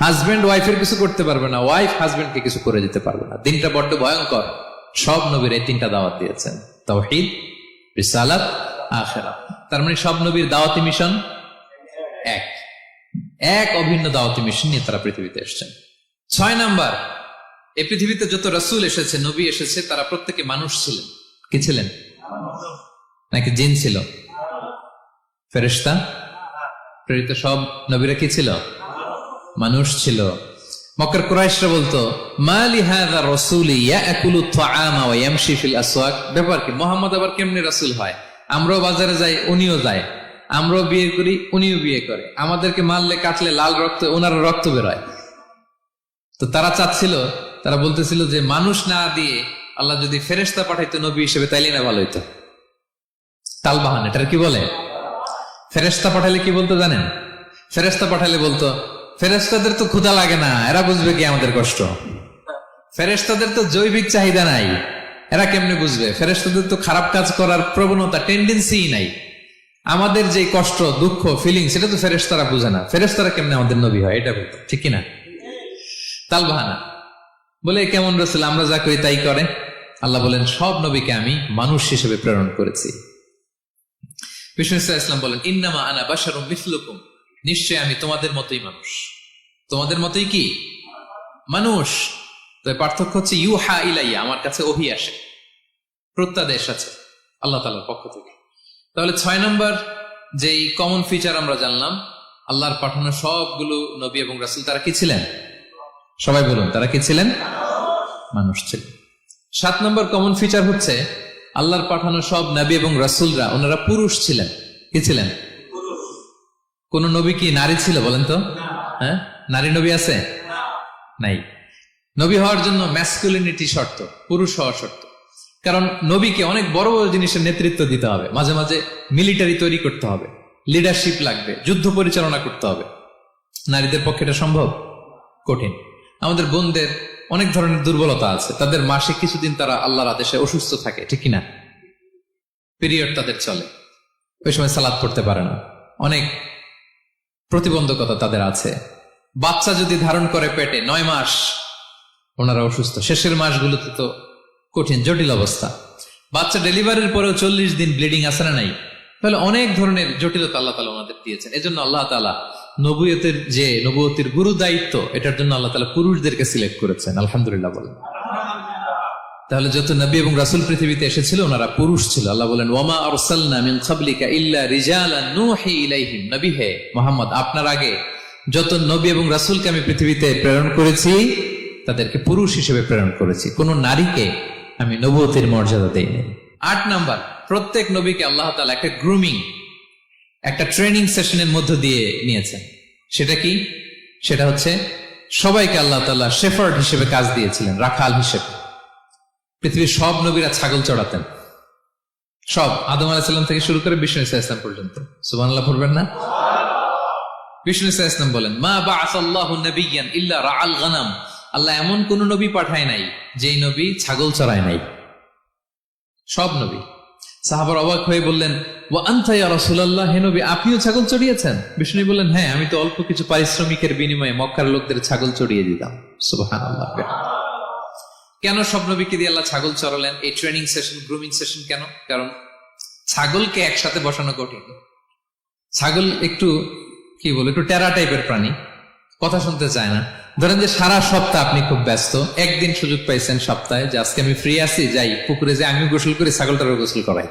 Husband ওয়াইফের কিছু করতে পারবে না। ওয়াইফ হাজবেন্ডকে কিছু করে দিতে পারবে না। দিনটা বড্ড ভয়ঙ্কর। সব নবীর এই তিনটা দাওয়াত দিয়েছেন। তাওহীদ রিসালাত আখেরা তার মানে সব নবীর দাওয়াতি মিশন এক। এক অভিন্ন দাওয়াতি মিশন নিয়ে তারা পৃথিবীতে এসেছেন। ছয় নাম্বার, এই পৃথিবীতে যত রাসূল এসেছে, নবী এসেছে, তারা প্রত্যেকে মানুষ ছিলেন। কি ছিলেন? নাকি জিন ছিল? ফেরেশতা? প্রেরিত সব নবীরা কি ছিল? মানুষ ছিল। মক্কার কুরাইশরা বলতো মালি হাযা রাসূলি ইয়াকুলু তাআমা ওয়া ইয়ামশি ফিল আসওয়াক? ব্যাপার কি, মোহাম্মদ আবার কেমনে রাসূল হয়? আমরাও বাজারে যাই, উনিও যায়। আমরাও বিয়ে করি, উনিও বিয়ে করে। আমাদেরকে মারলে, কাটলে লাল রক্ত ওনার রক্ত বেরোয়। তো তারা চাচ্ছিল, তারা বলতেছিল যে, মানুষ না দিয়ে আল্লাহ যদি ফেরেশতা পাঠাইতো নবী হিসেবে, তাইলে না ভালো হইতো। তালবাহান, এটার কি বলে? ফেরেশতা পাঠালে কি বলতো জানেন? ফেরেশতা পাঠালে বলতো ফেরেশতাদের তো ক্ষুধা লাগে না, এরা বুঝবে কি আমাদের কষ্ট। ফেরেশতাদের তো জৈবিক চাহিদা নাই, এরা কেমনে বুঝবে? ফেরেশতাদের তো খারাপ কাজ করার প্রবণতা টেন্ডেন্সি নাই। আমাদের যে কষ্ট, দুঃখ ফিলিং সেটা তো ফেরেশতারা বুঝে না। ফেরেশতারা কেমনে আমাদের নবী হয়, এটা বলতো, ঠিক কিনা? তালবাহানা, বলে, কেমন রসুল, আমরা যা করি তাই করে। আল্লাহ বলেন, সব নবীকে আমি মানুষ হিসেবে প্রেরণ করেছি। বিষ্ণু ইসলাম বলেন, ইন্নামা আনা বাসারুম মিসলুকুম নিশ্চয় আমি তোমাদের মতোই মানুষ। তোমাদের মতোই কি? মানুষ। পার্থক্য হচ্ছে ইউ হা ইলাইয়া, আমার কাছে ওহি আসে। প্রত্যাদেশ আছে, আল্লাহ তালার পক্ষ থেকে। তাহলে ছয় নম্বর যেই কমন ফিচার আমরা জানলাম, আল্লাহর পাঠানো সবগুলো নবী এবং রাসুল, তারা কি ছিলেন? সবাই বলুন, তারা কি ছিলেন? মানুষ ছিলেন। সাত নম্বর কমন ফিচার হচ্ছে, আল্লাহর পাঠানো সব নবী এবং রাসুলরা, ওনারা পুরুষ ছিলেন। কি ছিলেন? কোন নবী কি নারী ছিল বলেন তো? হ্যাঁ? নারী নবী আছে? নাই। নবী হওয়ার জন্য ম্যাসকুলিনিটি শর্ত, পুরুষ হওয়া শর্ত। কারণ নবীকে অনেক বড় বড় জিনিসের নেতৃত্ব দিতে হবে, মাঝে মাঝে মিলিটারি তৈরি করতে হবে লিডারশিপ লাগবে, যুদ্ধ পরিচালনা করতে হবে। নারীদের পক্ষে এটা সম্ভব? কঠিন। আমাদের বোনদের অনেক ধরনের দুর্বলতা আছে, তাদের মাসে কিছুদিন তারা আল্লাহর আদেশে অসুস্থ থাকে, ঠিক কিনা? পিরিয়ড তাদের চলে। ওই সময় সালাদ পড়তে পারে না। অনেক প্রতিবন্ধকতা তাদের আছে। বাচ্চা যদি ধারণ করে পেটে নয় মাস, ওনারা অসুস্থ। শেষের মাসগুলোতে তো কঠিন, জটিল অবস্থা। বাচ্চা ডেলিভারির পরেও চল্লিশ দিন ব্লিডিং আসে না নাই? তাহলে অনেক ধরনের জটিলতা আল্লাহ তালা ওনাদের দিয়েছেন। এজন্য আল্লাহ তালা নবুয়তের যে নবুয়তির গুরু দায়িত্ব, এটার জন্য আল্লাহ তালা পুরুষদেরকে সিলেক্ট করেছেন। আলহামদুলিল্লাহ বলেন। তাহলে যত নবী এবং রাসুল পৃথিবীতে এসেছিল, ওনারা পুরুষ ছিল। আল্লাহ বলেন, ওয়ামা আরসালনা মিন ক্বাবলিকা ইল্লা রিজালান নূহি ইলাইহিম। নবী হে মোহাম্মদ, আপনার আগে যত নবী এবং রাসূলকে আমি পৃথিবীতে প্রেরণ করেছি, তাদেরকে পুরুষ হিসেবে প্রেরণ করেছি। কোন নারীকে আমি নবুয়তির মর্যাদা দেইনি। আট নাম্বার, প্রত্যেক নবীকে আল্লাহ তাআলা একটা গ্রুমিং একটা ট্রেনিং সেশনের মধ্য দিয়ে নিয়েছেন। সেটা কি? সেটা হচ্ছে সবাইকে আল্লাহ তাআলা শেফার্ড হিসেবে কাজ দিয়েছিলেন, রাখাল হিসেবে। পৃথিবীর সব নবীরা ছাগল চড়াতেন। সব, আদম আলাহিসাল্লাম থেকে শুরু করে বিষ্ণু ইসা ইসলাম পর্যন্ত। সুবানাল্লাহ পড়বেন না? বিষ্ণু বলেন, মা বা আসাল্লাহু নবিয়ান ইল্লা রাআল আল্লাহ এমন কোন নবী পাঠায় নাই, যেই নবী ছাগল চড়ায় নাই। সব নবী। সাহাবার অবাক হয়ে বললেন ও রসুল্লাহ হে নবী, আপনিও ছাগল চড়িয়েছেন? বিষ্ণু বললেন হ্যাঁ আমি তো অল্প কিছু পারিশ্রমিকের বিনিময়ে মক্কার লোকদের ছাগল চড়িয়ে দিতাম। আল্লাহ কেন সব নবীকে দিয়ে আল্লাহ ছাগল চড়ালেন? এই ট্রেনিং সেশন, গ্রুমিং সেশন কেন? কারণ ছাগলকে একসাথে বসানো কঠিন। ছাগল একটু কি বলে, একটু টেরা টাইপের প্রাণী। কথা শুনতে চায় না। ধরেন যে সারা সপ্তাহ আপনি খুব ব্যস্ত, একদিন সুযোগ পাইছেন সপ্তাহে যে আজকে আমি ফ্রি আছি, যাই, পুকুরে যে আমিও গোসল করি, ছাগলটারও গোসল করাই।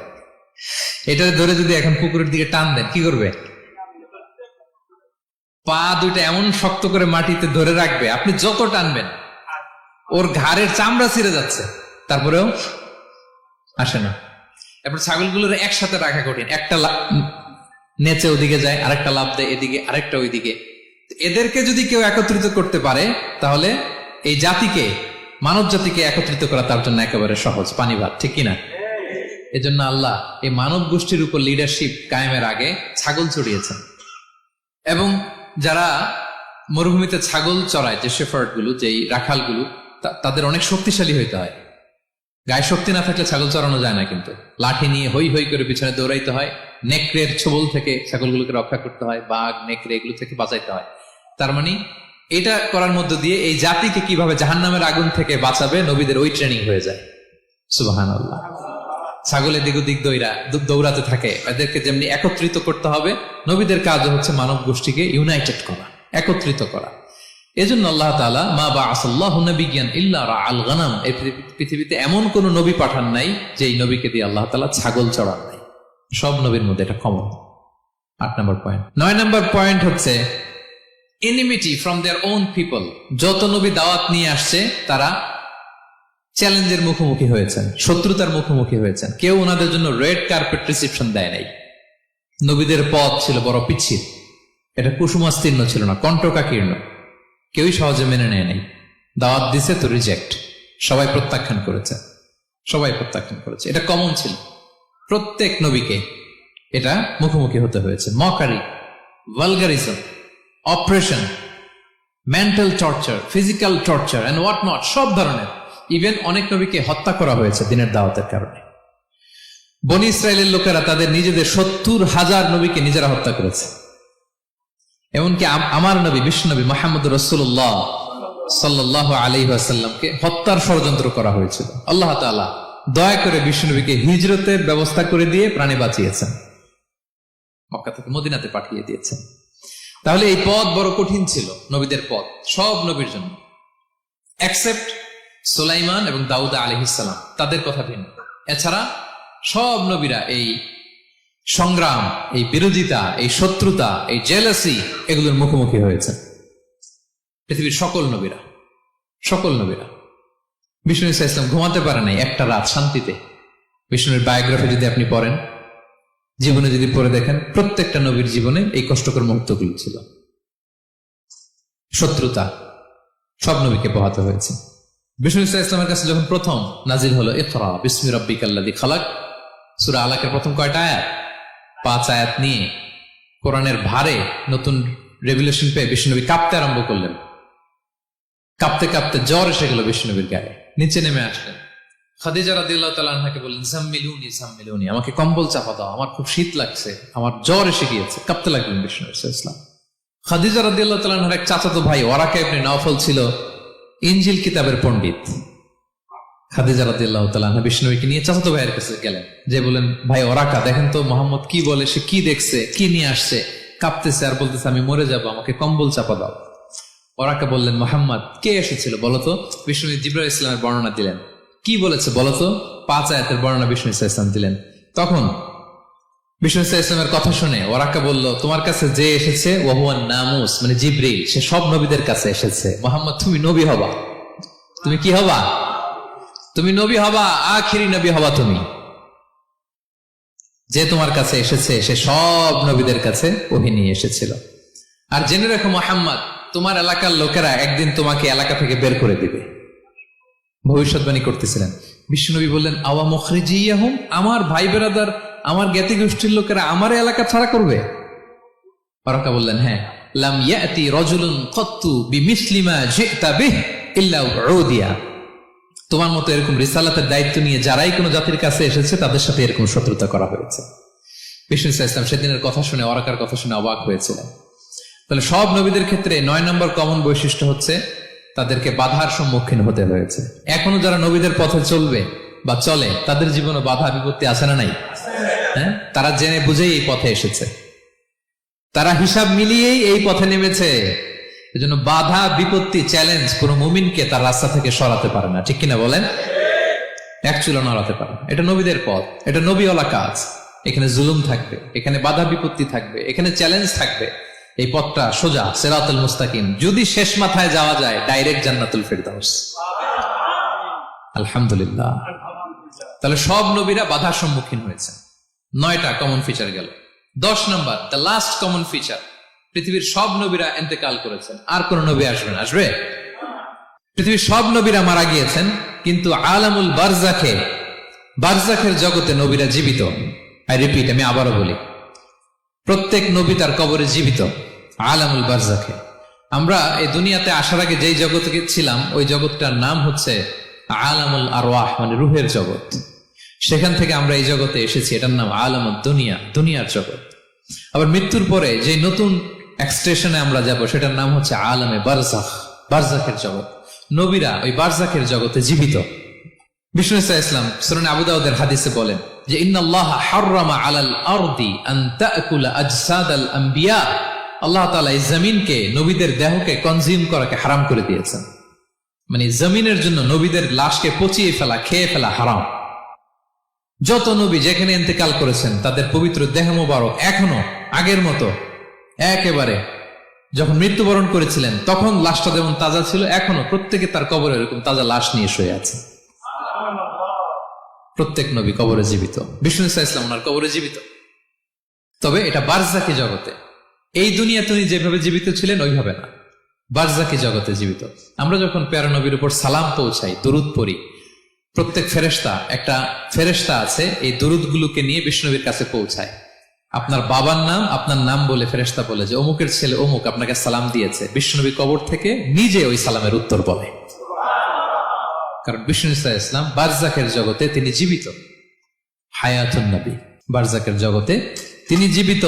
এটা ধরে যদি এখন পুকুরের দিকে টান দেন, কি করবে? পা দুইটা এমন শক্ত করে মাটিতে ধরে রাখবে, আপনি যত টানবেন, ওর ঘাড়ের চামড়া ছিঁড়ে যাচ্ছে। তারপরেও আসে না। এরপর ছাগলগুলোর একসাথে রাখা কঠিন। একটা নেচে ওদিকে যায়, আরেকটা লাভ দেয় এদিকে, আরেকটা ওইদিকে। এদেরকে যদি কেউ একত্রিত করতে পারে, তাহলে এই জাতিকে, মানব জাতিকে একত্রিত করা তার জন্য একেবারে সহজ, পানি ভাত, ঠিক কিনা? এজন্য আল্লাহ এই মানব গোষ্ঠীর উপর লিডারশিপ কায়েমের আগে ছাগল চড়িয়েছেন। এবং যারা মরুভূমিতে ছাগল চড়ায়, যে শেফার্ডগুলো যেই রাখালগুলো তাদের অনেক শক্তিশালী হইতে হয়। গায়ে শক্তি না থাকলে ছাগল চড়ানো যায় না কিন্তু। লাঠি নিয়ে হই হই করে পিছনে দৌড়াইতে হয়। নেকড়ের ছবল থেকে ছাগলগুলোকে রক্ষা করতে হয়, বাঘ, নেকড়ে এগুলো থেকে বাঁচাইতে হয়। তার মানে এটা করার মধ্য দিয়ে এই জাতিকে কীভাবে জাহান্নামের আগুন থেকে বাঁচাবে, নবীদের ওই ট্রেনিং হয়ে যায়। সুবাহান আল্লাহ ছাগলের দিক দিক দৌড়া দৌড়াতে থাকে। এদেরকে যেমনি একত্রিত করতে হবে, নবীদের কাজ হচ্ছে মানব গোষ্ঠীকে ইউনাইটেড করা, একত্রিত করা। এজন্য আল্লাহ তাআলা, মা বা আসল্লাহ নবিজ্ঞান ইল্লা আল গানাম, এই পৃথিবীতে এমন কোন নবী পাঠান নাই যে এই নবীকে দিয়ে আল্লাহ তাআলা ছাগল চড়ান। সব নবীর মধ্যে এটা কমন আট নম্বর পয়েন্ট নয় নম্বর পয়েন্ট হচ্ছে enmity from their own people যত নবী দাওয়াত নিয়ে আসছে, তারা চ্যালেঞ্জের মুখোমুখি হয়েছেন, শত্রুতার মুখোমুখি হয়েছেন। কেউ ওনাদের জন্য রেড কার্পেট রিসিপশন দেয় নাই। নবীদের পথ ছিল বড় পিচ্ছিল। এটা কুসুমাস্তীর্ণ ছিল না, কণ্ঠকাকীর্ণ। কেউই সহজে মেনে নেয় নাই। দাওয়াত দিছে তো রিজেক্ট সবাই প্রত্যাখ্যান করেছে। সবাই প্রত্যাখ্যান করেছে। এটা কমন ছিল। প্রত্যেক নবীকে এটা মুখোমুখি হতে হয়েছে। Mockery vulgarism operation mental torture physical torture and what not সব ধরনের। ইভেন অনেক নবীকে হত্যা করা হয়েছে দিনের দাওয়াতের কারণে। বনি ইসরায়েলের লোকেরা তাদের নিজেদের সত্তর হাজার নবীকে নিজেরা হত্যা করেছে। এমনকি আম- আমার নবী বিশ্বনবী মোহাম্মদ রসুল্লাহ সাল্লাহ আলী আসাল্লামকে হত্যার ষড়যন্ত্র করা হয়েছিল। আল্লাহ তাআলা দয়া করে বিশ্বনবীকে হিজরতের ব্যবস্থা করে দিয়ে প্রাণে বাঁচিয়েছেন। মক্কা থেকে মদিনাতে পাঠিয়ে দিয়েছেন। তাহলে এই পথ বড় কঠিন ছিল, নবীদের পথ, সব নবীর জন্য। অ্যাকসেপ্ট সোলাইমান এবং দাউদা আলহিসাল্লাম তাদের কথা ভিন্ন। এছাড়া সব নবীরা এই সংগ্রাম, এই বিরোধিতা, এই শত্রুতা, এই জেলাসি এগুলোর মুখোমুখি হয়েছে পৃথিবীর সকল নবীরা সকল নবীরা। বিষ্ণু ইসা ইসলাম ঘুমাতে পারে নাই একটা রাত শান্তিতে। বিষ্ণুর বায়োগ্রাফি যদি আপনি পড়েন, জীবনে যদি পড়ে দেখেন, প্রত্যেকটা নবীর জীবনে এই কষ্টকর মুহূর্তগুলো ছিল। শত্রুতা, সব নবীকে পোহাতে হয়েছে। বিষ্ণু ইসা ইসলামের কাছে যখন প্রথম নাজিল হলো, ইকরা, বিসমি রব্বিক আল্লাদি খালাক, সুরা আলাকের প্রথম কয়টা আয়াত? পাঁচ আয়াত নিয়ে কোরআনের ভারে নতুন রেগুলেশন পেয়ে বিষ্ণুনবী কাঁপতে আরম্ভ করলেন। কাঁপতে কাঁপতে জ্বর এসে গেল বিষ্ণুনবীর গায়ে। নিচে নেমে আসলেন। খাদিজা রাদিয়াল্লাহু তাআলা আনহাকে বললেন জাম্মিলুনি জাম্মিলুনি আমাকে কম্বল চাপা দাও, আমার খুব শীত লাগছে, আমার জ্বর এসে গিয়েছে, কাঁপতে লাগলেন বিষ্ণু ইসলাম খাদিজা রাদিয়াল্লাহু তাআলা আনহার এক চাচাতো ভাই ওরাকা ইবনে নওফল ছিল, ইনজিল কিতাবের পণ্ডিত। খাদিজা রাদিয়াল্লাহু তাআলা আনহা বিষ্ণুকে নিয়ে চাচাতো ভাইয়ের কাছে গেলেন। যে বলেন ভাই ওরাকা দেখেন তো মোহাম্মদ কি বলে, সে কি দেখছে, কি নিয়ে আসছে, কাঁপতেছে আর বলতেছে, আমি মরে যাব, আমাকে কম্বল চাপা দাও। ওরাকা বললেন, মোহাম্মদ, কে এসেছিল বলতো বিষ্ণু জিব্রাহ ইসলামের বর্ণনা দিলেন। কি বলেছে বলতো পাঁচ আয়াতের বর্ণনা বিষ্ণু ইসলাম দিলেন। তখন বিষ্ণু ইসলামের কথা শুনে বলল, তোমার কাছে যে এসেছে ওহুয়ান নামুস মানে সে সব নবীদের কাছে এসেছে। মোহাম্মদ, তুমি নবী হবা। তুমি কি হবা? তুমি নবী হবা, আখিরি নবী হবা তুমি। যে তোমার কাছে এসেছে, সে সব নবীদের কাছে ওহি নিয়ে এসেছিল। আর জেনে রাখো, মোহাম্মদ তোমার এলাকার লোকেরা একদিন তোমাকে এলাকা থেকে বের করে দিবে। ভবিষ্যৎবাণী করতেছিলেন। বিষ্ণুনবী বললেন, আওয়া মুখরিজিয়াহুম, আমার ভাই বেরাদার, আমার জ্ঞাতি গোষ্ঠীর লোকেরা আমার এলাকা ছাড়া করবে? ফারাকা বললেন হ্যাঁ। লাম ইয়াতি রজুলুন কত্তু বিমিসলিমা জিতা বিহ ইল্লা উদিয়া তোমার মতো এরকম রিসালাতের দায়িত্ব নিয়ে যারাই কোনো জাতির কাছে এসেছে, তাদের সাথে এরকম শত্রুতা করা হয়েছে। বিষ্ণু ইসলাম সেদিনের কথা শুনে অরাকার কথা শুনে অবাক হয়েছিলেন। তাহলে সব নবীদের ক্ষেত্রে নয় নম্বর কমন বৈশিষ্ট্য হচ্ছে তাদেরকে বাধার সম্মুখীন হতে হয়েছে। এখনও যারা নবীদের পথে চলবে বা চলে, তাদের জীবনে বাধা বিপত্তি আছে না নাই? হ্যাঁ? তারা জেনে বুঝেই এই পথে এসেছে। তারা হিসাব মিলিয়েই এই পথে নেমেছে। এজন্য বাধা, বিপত্তি চ্যালেঞ্জ কোন মুমিনকে তার রাস্তা থেকে সরাতে পারে না। ঠিক কিনা বলেন? এক চুলো নড়াতে পারে। এটা নবীদের পথ। এটা নবীওয়ালা কাজ। এখানে জুলুম থাকবে, এখানে বাধা বিপত্তি থাকবে, এখানে চ্যালেঞ্জ থাকবে। এই পথটা সোজা, সেরাতুল মুস্তাকিম। যদি শেষ মাথায় যাওয়া যায়, ডাইরেক্ট জান্নাতুল ফেরদাউস। আলহামদুলিল্লাহ। তাহলে সব নবীরা বাধার সম্মুখীন হয়েছে নয়টা কমন ফিচার গেল। দশ number the last common feature পৃথিবীর সব নবীরা এন্তেকাল করেছেন। আর কোন নবী আসবেন আসবে? পৃথিবীর সব নবীরা মারা গিয়েছেন, কিন্তু আলামুল বারজাখে, বারজাখের জগতে নবীরা জীবিত। আই রিপিট আমি আবারও বলি। প্রত্যেক নবী তার কবরে জীবিত। আলামুল বারজাখে আমরা এই দুনিয়াতে আসার আগে যেই জগতে ছিলাম, ওই জগৎটার নাম হচ্ছে আলামুল আরওয়াহ মানে রুহের জগৎ। সেখান থেকে আমরা এই জগতে এসেছি, এটার নাম আলামুল দুনিয়া, দুনিয়ার জগৎ। আবার মৃত্যুর পরে যে নতুন এক্সটেশনে আমরা যাব, সেটার নাম হচ্ছে আলমে বারজাখ, বারজাখের জগৎ। নবীরা ওই বারজাখের জগতে জীবিত। বিষ্ণু ইসা ইসলাম সুরান আবু দাউদের হাদিসে বলেন যে, ইন্নাল্লাহ হাররামা আলাল আরদি আন তাকুলা আজসাদাল আম্বিয়া। আল্লাহ তালা এই জমিনকে, নবীদের দেহকে কনজিউম করাকে হারাম করে দিয়েছেন। মানে জমিনের জন্য নবীদের লাশকে পচিয়ে ফেলা, খেয়ে ফেলা হারাম। যত নবী যেখানে ইন্তেকাল করেছেন, তাদের পবিত্র দেহ মোবারক এখনও আগের মতো একেবারে যখন মৃত্যুবরণ করেছিলেন, তখন লাশটা যেমন তাজা ছিল, এখনও প্রত্যেকে তার কবরে এরকম তাজা লাশ নিয়ে শুয়ে আছে। প্রত্যেক নবী কবরে জীবিত। বিষ্ণু ইসা ইসলাম ওনার কবরে জীবিত। তবে এটা বারজাকি জগতে এই দুনিয়া তিনি যেভাবে জীবিত ছিলেন ওইভাবে না। বারজাকি জগতে জীবিত। আমরা যখন প্যারা নবীর উপর সালাম পৌঁছাই, দুরুদ পড়ি, প্রত্যেক ফেরেস্তা একটা ফেরেস্তা আছে, এই দুরুদগুলোকে নিয়ে বিষ্ণবীর কাছে পৌঁছায়। আপনার বাবার নাম, আপনার নাম বলে ফেরেস্তা বলে যে, অমুকের ছেলে অমুক, আপনাকে সালাম দিয়েছে। বিষ্ণবী কবর থেকে নিজে ওই সালামের উত্তর বলে। কারণ বিষ্ণু ইসা ইসলাম বারজাকের জগতে তিনি জীবিত। হায়াতুন নবী। বারজাকের জগতে তিনি জীবিত।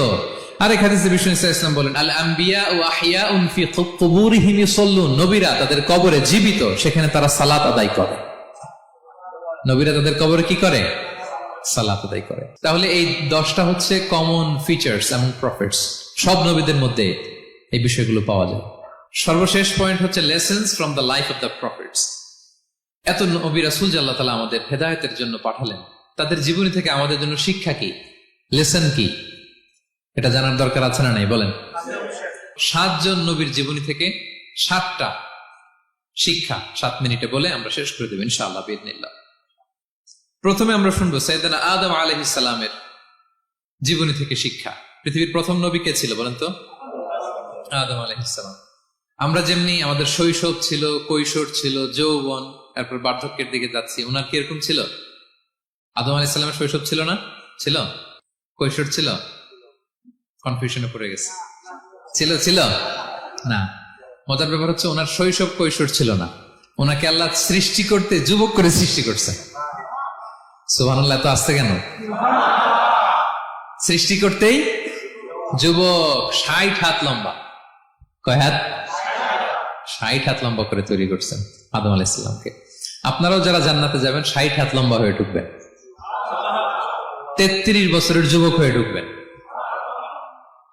আরেক হাদিসে বিষ্ণু ইসা ইসলাম বলেন আল আম্বিয়া ও আহিয়া উনফি কুবুরিহিম ইউসাল্লুন। নবীরা তাদের কবরে জীবিত, সেখানে তারা সালাত আদায় করে। নবীরা তাদের কবরে কি করে? সালাত আদায় করে। তাহলে এই দশটা হচ্ছে কমন ফিচার্স এবং প্রফিটস সব নবীদের মধ্যে এই বিষয়গুলো পাওয়া যায়। সর্বশেষ পয়েন্ট হচ্ছে lessons from the life of the prophets এত নবী রাসুল জাল্লাহ তালা আমাদের হেদায়তের জন্য পাঠালেন, তাদের জীবনী থেকে আমাদের জন্য শিক্ষা কি? লেসন কি? এটা জানার দরকার আছে না নাই? বলেন। সাতজন নবীর জীবনী থেকে সাতটা শিক্ষা সাত মিনিটে বলে আমরা শেষ করে দেব ইনশাআল্লাহ বিদিনিল্লাহ প্রথমে আমরা শুনব সৈয়দানা আদম আলহিসাল্লামের জীবনী থেকে শিক্ষা। পৃথিবীর প্রথম নবী কে ছিল বলেন তো? আদম আলহিসাল্লাম আমরা যেমনি আমাদের শৈশব ছিল কৈশোর ছিল যৌবন তারপর বার্ধক্যের দিকে যাচ্ছি ওনার কি এরকম ছিল? আদম আলাইসাল্লামের শৈশব ছিল না? ছিল? কৈশোর ছিল? কনফিউশনে পড়ে গেছে। ছিল ছিল? না। মজার ব্যাপার হচ্ছে ওনার শৈশব কৈশোর ছিল না। ওনাকে আল্লাহ সৃষ্টি করতে, যুবক করে সৃষ্টি করছে। সুবাহ এত আসতে কেন? সৃষ্টি করতেই যুবক ষাট হাত লম্বা। কয় হাত? ষাট হাত লম্বা করে তৈরি করছেন আদম আলাইসাল্লামকে আপনারাও যারা জান্নাতে যাবেন, ষাট হাত লম্বা হয়ে ঢুকবেন। তেত্রিশ বছরের যুবক হয়ে ঢুকবেন।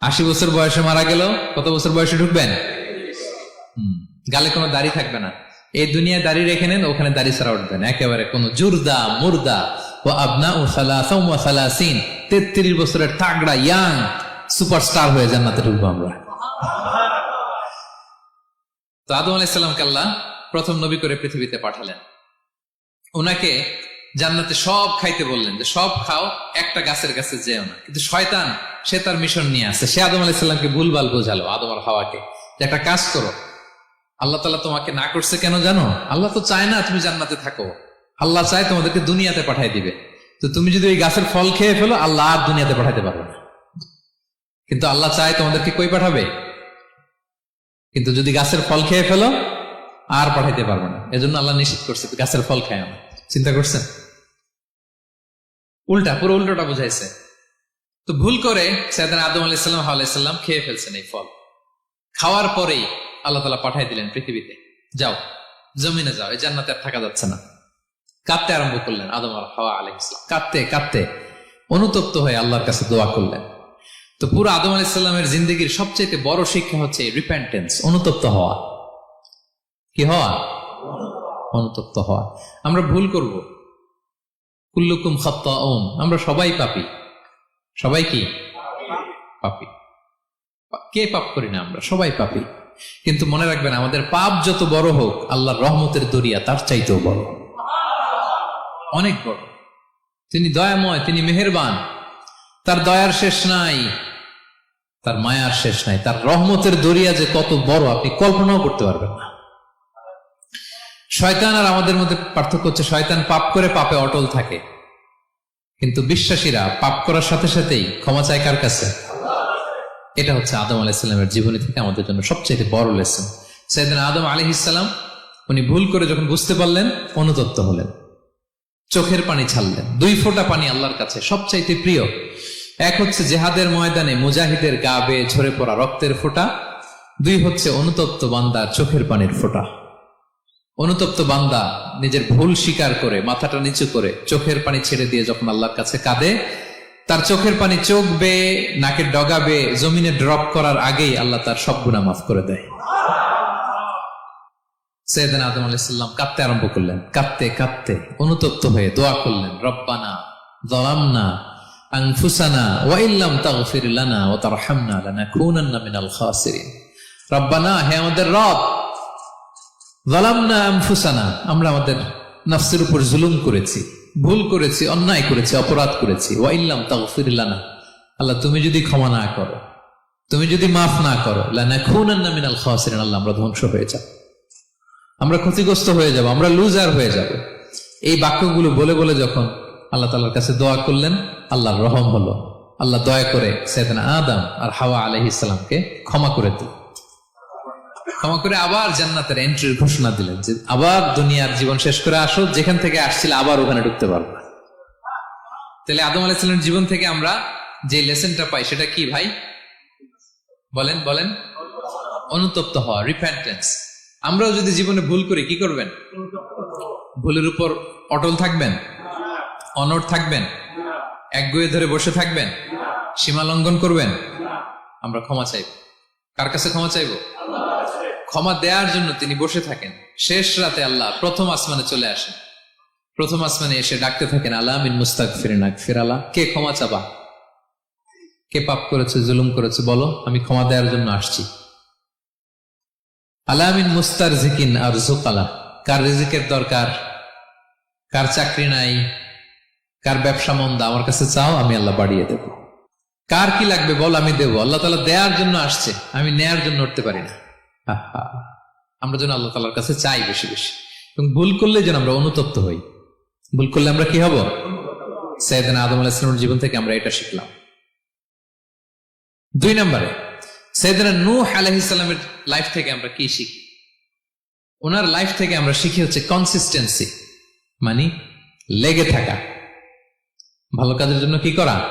আশি বছর বয়সে মারা গেল, কত বছর বয়সে ঢুকবেন? গালে কোনো দাড়ি থাকবে না। এই দুনিয়ায় দাড়ি রেখে নেন, ওখানে দাড়ি ছাড়া উঠবেন। একেবারে কোন জুরদা, মুর্দা, ও আবনা ও সালাসিন, তেত্রিশ বছরের তাগড়া, ইয়াং সুপারস্টার হয়ে জান্নাতে ঢুকবো আমরা। তো আদম আলাইসাল্লামকে আল্লাহ প্রথম নবী করে পৃথিবীতে পাঠালেন। ওনাকে জান্নাতে সব খাইতে বললেন যে, সব খাও, একটা গাছের কাছে যেও না। কিন্তু শয়তান সে তার মিশন নিয়ে আসে সে আদম আলাইসাল্লামকে ভুলভাল বোঝালো, আদম আর হাওয়াকে যে একটা কাজ করো। আল্লাহ তালা তোমাকে না করছে কেন জানো? আল্লাহ তো চায় না তুমি জান্নাতে থাকো। আল্লাহ চায় তোমাদেরকে দুনিয়াতে পাঠাই দিবে। তো তুমি যদি ওই গাছের ফল খেয়ে ফেলো, আল্লাহ আর দুনিয়াতে পাঠাইতে পারবে না। কিন্তু আল্লাহ চায় তোমাদেরকে কই পাঠাবে? কিন্তু যদি গাছের ফল খেয়ে ফেলো, আর পাঠাইতে পারবে না। এজন্য আল্লাহ নিষেধ করছে গাছের ফল খায় না। চিন্তা করছেন? উল্টা, পুরো উল্টোটা বুঝাইছে। তো ভুল করে সৈয়দান আদম আলাইসাল্লাম আলাইসাল্লাম খেয়ে ফেলছেন এই ফল। খাওয়ার পরেই আল্লাহ তালা পাঠাই দিলেন পৃথিবীতে, যাও, জমিনে যাও, এই জান্নাতে আর থাকা যাচ্ছে না। কাঁদতে আরম্ভ করলেন আদম আর হাওয়া আলহ ইসলাম কাঁদতে কাঁদতে অনুতপ্ত হয়ে আল্লাহর কাছে দোয়া করলেন। তো পুরো আদম আলাইসাল্লামের জিন্দগির সবচেয়ে বড় শিক্ষা হচ্ছে রিপেন্টেন্স অনুতপ্ত হওয়া। কি হওয়া? অনুতপ্ত হওয়া। আমরা ভুল করব। কুল্লুকুম খাত্তা ওম আমরা সবাই পাপি। সবাই কি? পাপি। কে পাপ করি না আমরা? সবাই পাপি। কিন্তু মনে রাখবেন, আমাদের পাপ যত বড় হোক আল্লাহর রহমতের দরিয়া তার চাইতেও বড়। অনেক বড়। তিনি দয়াময়, তিনি মেহেরবান। তার দয়ার শেষ নাই, তার মায়ার শেষ নাই। তার রহমতের দরিয়া যে কত বড়, আপনি কল্পনাও করতে পারবেন না। শয়তান আর আমাদের মধ্যে পার্থক্য হচ্ছে, শয়তান পাপ করে পাপে অটল থাকে। কিন্তু বিশ্বাসীরা পাপ করার সাথে সাথেই ক্ষমা চায় কার কাছে? এটা হচ্ছে আদম আলাইসাল্লামের জীবনী থেকে আমাদের জন্য সবচেয়ে বড় লেসন সেদিন আদম আলী ইসাল্লাম উনি ভুল করে যখন বুঝতে পারলেন, অনুতপ্ত হলেন। চোখের পানি ছাড়লেন। দুই ফোঁটা পানি আল্লাহর কাছে সবচাইতে প্রিয়। এক হচ্ছে জেহাদের ময়দানে মুজাহিদের গা বেয়ে ঝরে পড়া রক্তের ফোঁটা। দুই হচ্ছে অনুতপ্ত বান্দার চোখের পানির ফোঁটা। অনুতপ্ত বান্দা নিজের ভুল স্বীকার করে, মাথাটা নিচু করে, চোখের পানি ছেড়ে দিয়ে যখন আল্লাহর কাছে কাঁদে, তার চোখের পানি চোখ বেয়ে নাকের ডগা বেয়ে জমিনে ড্রপ করার আগেই আল্লাহ তার সব গুণা মাফ করে দেয়। সৈয়দান আদম আলাইসাল্লাম কাঁদতে আরম্ভ করলেন। কাঁদতে কাঁদতে অনুতপ্ত হয়ে দোয়া করলেন, রব্বানা দলামনা আনফুসানা ওয়াইল্লাম তাগফির লানা ওয়া তারহামনা লানাকুনান্না মিনাল খাসিরিন। রব্বানা, হে আমাদের রব আনফুসানা, আমরা আমাদের নফসের উপর জুলুম করেছি, ভুল করেছি, অন্যায় করেছি, অপরাধ করেছি। ওয়াইল্লাম আল্লাহ, তুমি যদি ক্ষমা না করো, তুমি যদি মাফ না করো আমরা ধ্বংস হয়ে যাব। আমরা ক্ষতিগ্রস্ত হয়ে যাব, আমরা লুজার হয়ে যাব। এই বাক্যগুলো বলে বলে যখন আল্লাহ তালার কাছে দোয়া করলেন, আল্লাহর রহম হলো। আল্লাহ দয়া করে সেদিন আদম আর হাওয়া আলহ ইসলামকে ক্ষমা করে দিল ক্ষমা করে আবার জান্নাতের এন্ট্রির ঘোষণা দিলেন যে আবার দুনিয়ার জীবন শেষ করে আসো, যেখান থেকে আসছিল আবার ওখানে ঢুকতে পারবে। তাহলে আদম আলাহিসাল্লামের জীবন থেকে আমরা যে লেসনটা পাই, সেটা কি ভাই? বলেন বলেন। অনুতপ্ত হওয়া রিপেন্টেন্স আমরাও যদি জীবনে ভুল করি, কি করবেন? ভুলের উপর অটল থাকবেন? অনড় থাকবেন? একগুয়ে ধরে বসে থাকবেন? সীমা লঙ্ঘন করবেন? আমরা ক্ষমা চাইব। কার কাছে ক্ষমা চাইব? ক্ষমা দেওয়ার জন্য তিনি বসে থাকেন। শেষ রাতে আল্লাহ প্রথম আসমানে চলে আসেন। প্রথম আসমানে এসে ডাকতে থাকেন, আল্লাহ মিন মুস্তাক ফিরিনাক ফিরালা কে ক্ষমা চাবা? কে পাপ করেছে, জুলুম করেছে, বলো, আমি ক্ষমা দেওয়ার জন্য আসছি। আলামিন মুস্তার জিকিন আর জোকালা কার রিজিকের দরকার? কার চাকরি নাই? কার ব্যবসা মন্দা? আমার কাছে চাও, আমি আল্লাহ বাড়িয়ে দেব। কার কি লাগবে বল, আমি দেবো। আল্লাহ তালা দেওয়ার জন্য আসছে। আমি নেয়ার জন্য উঠতে পারি না। আমরা যেন আল্লাহ তালার কাছে চাই বেশি বেশি। এবং ভুল করলে যেন আমরা অনুতপ্ত হই। ভুল করলে আমরা কি হব? সৈয়দিন আদম আলাহিসের জীবন থেকে আমরা এটা শিখলাম। দুই নম্বরে সৈয়দনা নূহ আলাইহিসসালামের লাইফ থেকে আমরা কি শিখি? ওনার লাইফ থেকে আমরা শিখি হচ্ছে কনসিস্টেন্সি মানে লেগে থাকা। ভালো কাজের জন্য কি করা?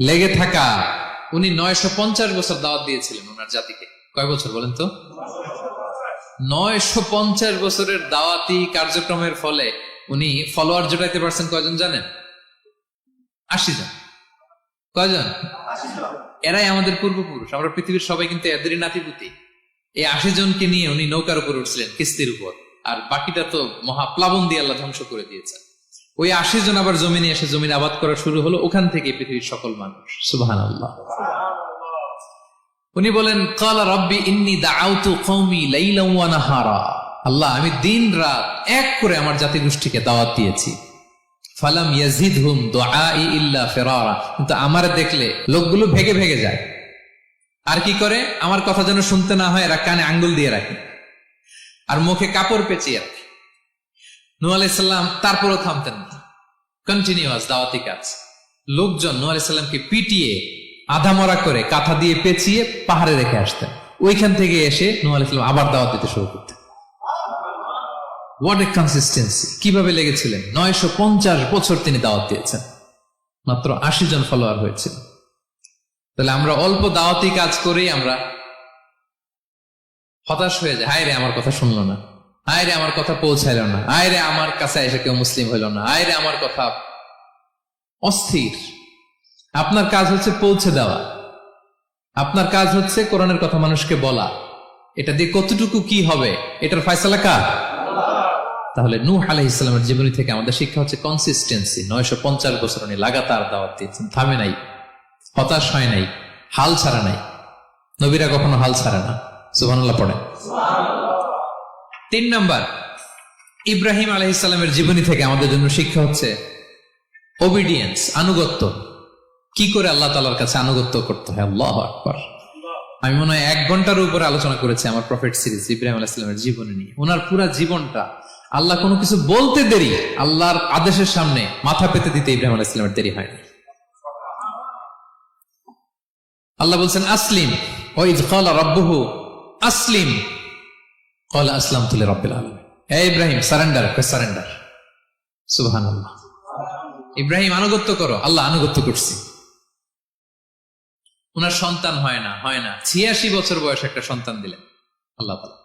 লেগে থাকা। উনি নয়শো পঞ্চাশ বছর দাওয়াত দিয়েছিলেন ওনার জাতিকে। কয় বছর বলেন তো? নয়শো পঞ্চাশ বছরের দাওয়াতি কার্যক্রমের ফলে উনি ফলোয়ার জোটাইতে পারছেন কয়জন জানেন? আশি জন। কয়জন? এরাই আমাদের পূর্বপুরুষ। আমরা পৃথিবীর সবাই কিন্তু এদেরই নাতিপুতি। এই আশি জনকে নিয়ে উনি নৌকার উপর উঠছিলেন, কিস্তির উপর। আর বাকিটা তো মহাপ্লাবন দিয়ে আল্লাহ ধ্বংস করে দিয়েছেন ওই আশি জন আবার জমিনে এসে জমিন আবাদ করা শুরু হলো ওখান থেকে পৃথিবীর সকল মানুষ। সুবাহান আল্লাহ উনি বলেন, কালা রব্বি ইন্নি দাআউতু কওমি লাইলা ওয়া নাহারা। আল্লাহ, আমি দিন রাত এক করে আমার জাতি গোষ্ঠীকে দাওয়াত দিয়েছি। ফালাম ইয়াজিদ দুআই ইল্লা ফিরারা। কিন্তু আমার দেখলে লোকগুলো ভেগে ভেগে যায়। আর কি করে? আমার কথা যেন শুনতে না হয়, এরা কানে আঙ্গুল দিয়ে রাখে। আর মুখে কাপড় পেঁচিয়ে রাখে। নু আলাইসাল্লাম তারপরও থামতেন না। কন্টিনিউয়াস দাওয়াতি কাজ। লোকজন নু আলাইসাল্লামকে পিটিয়ে আধা মরা করে কাঁথা দিয়ে পেঁচিয়ে পাহাড়ে রেখে আসতেন। ওইখান থেকে এসে নু আলাইসাল্লাম আবার দাওয়াত দিতে শুরু করতেন। হোয়াট এ কনসিস্টেন্সি কীভাবে লেগেছিলেন? নয়শো পঞ্চাশ বছর তিনি দাওয়াত দিয়েছেন। মাত্র আশি জন ফলোয়ার হয়েছিল। তাহলে আমরা অল্প দাওয়াতি কাজ করেই আমরা হতাশ হয়ে যায় হায় রে আমার কথা শুনলো না। হায় রে আমার কথা পৌঁছাইল না। হায় রে আমার কাছে এসে কেউ মুসলিম হইল না। হায় রে আমার কথা অস্থির। আপনার কাজ হচ্ছে পৌঁছে দেওয়া। আপনার কাজ হচ্ছে কোরআনের কথা মানুষকে বলা। এটা দিয়ে কতটুকু কি হবে, এটার ফয়সালা কার? তাহলে নূহ আলাহ ইসলামের জীবনী থেকে আমাদের শিক্ষা হচ্ছে কনসিস্টেন্সি নয়শো পঞ্চাশ বছর উনি লাগাতার দাওয়াত দিয়েছেন। থামে নাই, হতাশ হয় নাই, হাল ছাড়া নাই। নবীরা কখনো হাল ছাড়ে না। সুবহানাল্লাহ পড়ে তিন নাম্বার, ইব্রাহিম আলহ ইসলামের জীবনী থেকে আমাদের জন্য শিক্ষা হচ্ছে ওবিডিয়েন্স আনুগত্য। কি করে আল্লাহ তালার কাছে আনুগত্য করতে হয়? আল্লাহ আকবর। আমি মনে হয় এক ঘণ্টার উপরে আলোচনা করেছি আমার প্রফেট সিরিজ ইব্রাহিম আলাহ ইসলামের জীবনী নিয়ে। ওনার পুরা জীবনটা আল্লাহ কোনো কিছু বলতে দেরি, আল্লাহর আদেশের সামনে মাথা পেতে দিতে ইব্রাহিম আলাহ ইসলামের দেরি হয়নি। আল্লাহ বলছেন, আসলিম। ওইদ কলা রব্বহু, আসলিম। কলা আসলাম তুলে রব্বিল আলম এ ইব্রাহিম, সারেন্ডার সারেন্ডার। সুবহান আল্লাহ ইব্রাহিম, আনুগত্য করো। আল্লাহ, আনুগত্য করছি। ওনার সন্তান হয় না হয় না। ছিয়াশি বছর বয়সে একটা সন্তান দিলেন। আল্লাহ তাআলা।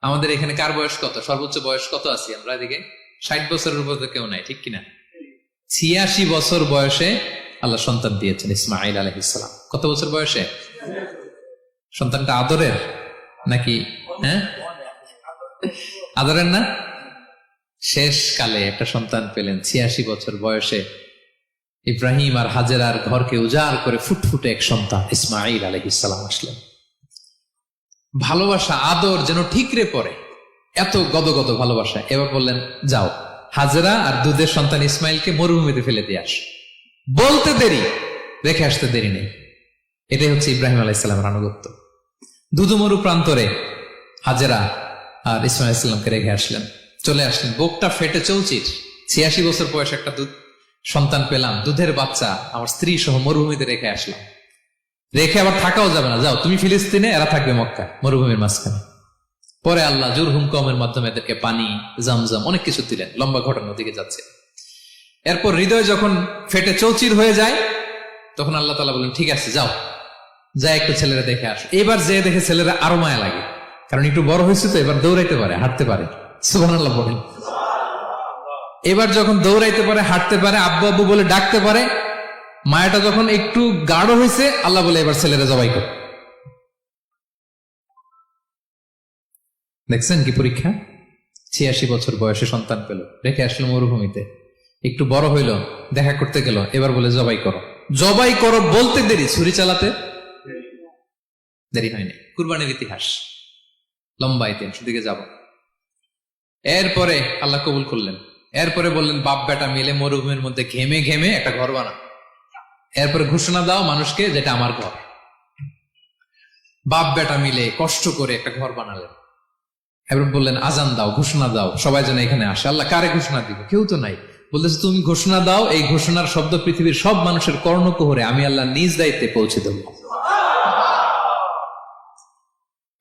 আমাদের এখানে কার বয়স কত? সর্বোচ্চ বয়স কত আছি আমরা এদিকে? ষাট বছরের উপর তো কেউ নাই, ঠিক কিনা? ছিয়াশি বছর বয়সে আল্লাহ সন্তান দিয়েছেন ইসমাইল আলহিসাম কত বছর বয়সে? সন্তানটা আদরের নাকি হ্যাঁ? আদরের না? শেষ কালে একটা সন্তান পেলেন, ছিয়াশি বছর বয়সে ইব্রাহিম আর হাজেরার ঘরকে উজাড় করে ফুটফুটে এক সন্তান ইসমাইল আলহিসাম আসলেন। ভালোবাসা, আদর যেন ঠিকরে পড়ে। এত গদগদ ভালোবাসা। এবার বললেন, যাও, হাজেরা আর দুধের সন্তান ইসমাইলকে মরুভূমিতে ফেলে দিয়ে আস। বলতে দেরি, রেখে আসতে দেরি নেই। এটাই হচ্ছে ইব্রাহিম আলাইসালামের আনুগত্য। দুদুমরু প্রান্তরে হাজেরা আর ইসমাইল ইসলামকে রেখে আসলেন। চলে আসলেন। বুকটা ফেটে চৌচির। ছিয়াশি বছর বয়স একটা দুধ। সন্তান পেলাম, দুধের বাচ্চা, আমার স্ত্রী সহ মরুভূমিতে রেখে আসলাম। রেখে আবার থাকাও যাবে না, যাও, তুমি ফিলিস্তিনে, এরা থাকবে মক্কা মরুভূমির মাঝখানে। পরে আল্লাহ জোর হুমকমের মাধ্যমে এদেরকে পানি, জামজাম, অনেক কিছু দিলেন, লম্বা ঘটনার দিকে যাচ্ছে। এরপর হৃদয় যখন ফেটে চৌচির হয়ে যায়, তখন আল্লাহ তালা বলেন, ঠিক আছে, যাও যা একটু ছেলেরা দেখে আসো। এবার যে দেখে ছেলেরা আরও মায়া লাগে, কারণ একটু বড় হয়েছে তো, এবার দৌড়াইতে পারে, হাঁটতে পারে। সুবাহ আল্লাহ বলেন। এবার যখন দৌড়াইতে পারে, হাঁটতে পারে, আব্বু আব্বু বলে ডাকতে পারে, মায়াটা যখন একটু গাঢ় হয়েছে আল্লাহ বলে, এবার ছেলেরা জবাই কর। দেখছেন কি পরীক্ষা? ছিয়াশি বছর বয়সে সন্তান পেল। রেখে আসলো মরুভূমিতে। একটু বড় হইল, দেখা করতে গেল, এবার বলে, জবাই করো। জবাই করো বলতে দেরি, ছুরি চালাতে? দেরি হয়নি। কুরবানির ইতিহাস। লম্বা ইতিহাস দিকে যাব। এরপরে আল্লাহ কবুল করলেন। এরপরে বললেন, বাপ বেটা মিলে মরুভূমির মধ্যে ঘেমে ঘেমে একটা ঘর বানা এরপরে ঘোষণা দাও মানুষকে যেটা আমার ঘর। বাপ বেটা মিলে কষ্ট করে একটা ঘর বানালেন। এবার বললেন, আজান দাও, ঘোষণা দাও, সবাই যেন এখানে আসে। আল্লাহ কারে ঘোষণা দিব? কেউ তো নাই। বলতেছে, তুমি ঘোষণা দাও, এই ঘোষণার শব্দ পৃথিবীর সব মানুষের কর্ণকুহরে আমি আল্লাহ নিজ দায়িত্বে পৌঁছে দেব।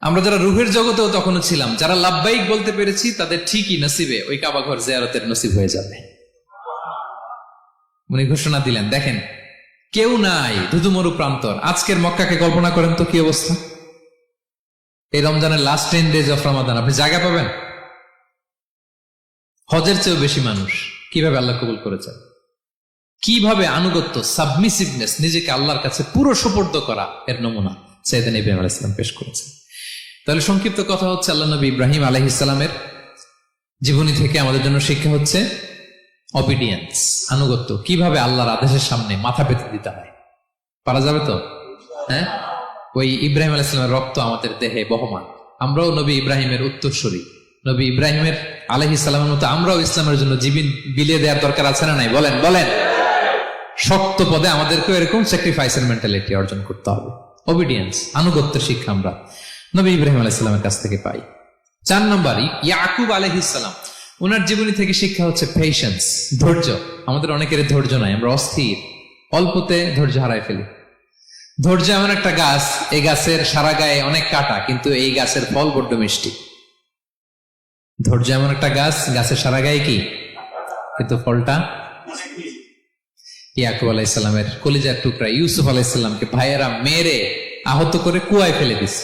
আমরা যারা রুহের জগতেও তখনও ছিলাম, যারা লাভবাহিক বলতে পেরেছি, তাদের ঠিকই নসিবে ওই কাবা ঘর জিয়ারতের নসিব হয়ে যাবে। উনি ঘোষণা দিলেন, দেখেন, কেউ নাই ধুধুমরু প্রান্তর। আজকের মক্কাকে কল্পনা করেন তো কি অবস্থা? এই রমজানের last ten days of Ramadan আপনি জায়গা পাবেন? হজের চেয়েও বেশি মানুষ। কীভাবে আল্লাহ কবুল করেছেন? কীভাবে আনুগত্য সাবমিসিভনেস নিজেকে আল্লাহর কাছে পুরো সুপর্দ করা এর নমুনা সৈয়দান ইব্রাহিম আলাহ ইসলাম পেশ করেছেন। তাহলে সংক্ষিপ্ত কথা হচ্ছে আল্লাহ নবী ইব্রাহিম আলহ ইসলামের জীবনী থেকে আমাদের জন্য শিক্ষা হচ্ছে অবিডিয়েন্স আনুগত্য। কীভাবে আল্লাহর আদেশের সামনে মাথা পেতে দিতে হয়? পারা যাবে তো? হ্যাঁ? ওই ইব্রাহিম আলাহ ইসলামের রক্ত আমাদের দেহে বহমান। আমরাও নবী ইব্রাহিমের উত্তরসূরি। নবী ইব্রাহিমের আলহ ইসলামের মতো আমরাও ইসলামের জন্য জীবন বিলিয়ে দেওয়ার দরকার আছে না নাই? বলেন বলেন। শক্ত পদে আমাদেরকেও এরকম স্যাক্রিফাইসের মেন্টালিটি অর্জন করতে হবে। অবিডিয়েন্স আনুগত্য শিক্ষা আমরা। নবী ইব্রাহিম আলাইসাল্লামের কাছ থেকে পাই। চার নম্বর ইয়াকুব আলহিসাল্লাম ওনার জীবনী থেকে শিক্ষা হচ্ছে পেশেন্স ধৈর্য। আমাদের অনেকের ধৈর্য নাই, আমরা অস্থির। অল্পতে ধৈর্য হারাই ফেলি। ধৈর্য এমন একটা গাছ, এই গাছের সারা গায়ে অনেক কাটা, কিন্তু এই গাছের ফল বড্ড মিষ্টি। ধৈর্য এমন একটা গাছ, গাছের সারা গায়ে কি? কিন্তু ফলটা? ইয়াকুব আলাইসাল্লামের কলিজার টুকরা, ইউসুফ আলাইসাল্লামকে ভাইয়েরা মেরে আহত করে কুয়ায় ফেলে দিছে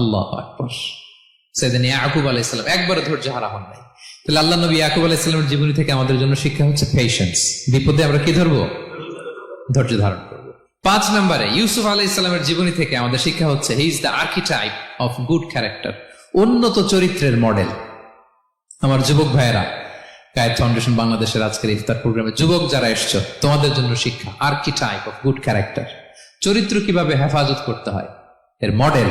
আল্লাহ আকবর। সেদিন ইয়াকুব একবার ধৈর্য হারা হন নাই। তাহলে আল্লাহ নবী ইয়াকুব জীবনী থেকে আমাদের জন্য শিক্ষা হচ্ছে পেশেন্স বিপদে আমরা কি ধরবো? ধৈর্য ধারণ করব। পাঁচ নম্বরে, ইউসুফ আলাইসালামের জীবনী থেকে আমাদের শিক্ষা হচ্ছে he is the archetype of good character উন্নত চরিত্রের মডেল আমার যুবক ভাইয়েরা গায়ের ফাউন্ডেশন বাংলাদেশের আজকের ইফতার প্রোগ্রামে যুবক যারা এসছো, তোমাদের জন্য শিক্ষা আর্কিটাইপ অফ গুড ক্যারেক্টার চরিত্র কীভাবে হেফাজত করতে হয়? এর মডেল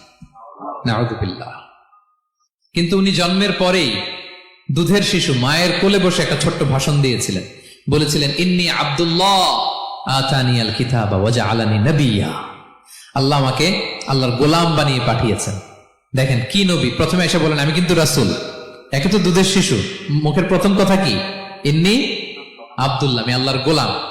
নাউদুবিল্লাহ কিন্তু উনি জন্মের পরেই দুধের শিশু মায়ের কোলে বসে একটা ছোট্ট ভাষণ দিয়েছিলেন। বলেছিলেন, ইন্নি আব্দুল্লাহ আতানি আল কিতাবা ওয়াজা আলানি নবিয়া। আল্লাহ আমাকে আল্লাহর গোলাম বানিয়ে পাঠিয়েছেন। দেখেন, কি নবী? প্রথমে এসে বলেন, আমি কিন্তু রাসুল। একে তো দুধের শিশু। মুখের প্রথম কথা কি? ইন্নি আব্দুল্লাহ, আমি আল্লাহর গোলাম।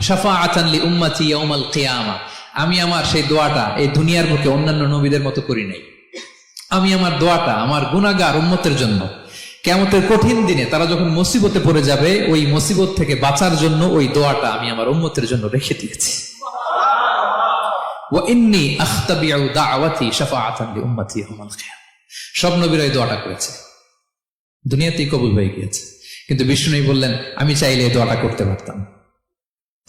শাফাআতান লি উম্মতি ইয়াউমাল কিয়ামা। আমি আমার সেই দোয়াটা এই দুনিয়ার বুকে অন্যান্য নবীদের মতো করি নাই। আমি আমার দোয়াটা আমার গুনাহগার উম্মতের জন্য। কেমতের কঠিন দিনে তারা যখন মুসিবতে পড়ে যাবে, ওই মুসিবত থেকে বাঁচার জন্য ওই দোয়াটা আমি আমার উম্মতের জন্য রেখে দিয়েছি। সব নবীরা এই দোয়াটা করেছে। দুনিয়াতেই কবুল হয়ে গিয়েছে। কিন্তু বিষ্ণু বললেন, আমি চাইলে এই দোয়াটা করতে পারতাম।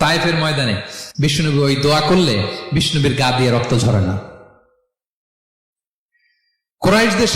তাইফের ময়দানে বিষ্ণুনবী ওই দোয়া করলে বিষ্ণুবীর গা দিয়ে রক্ত ঝরে না। কোরাইশদের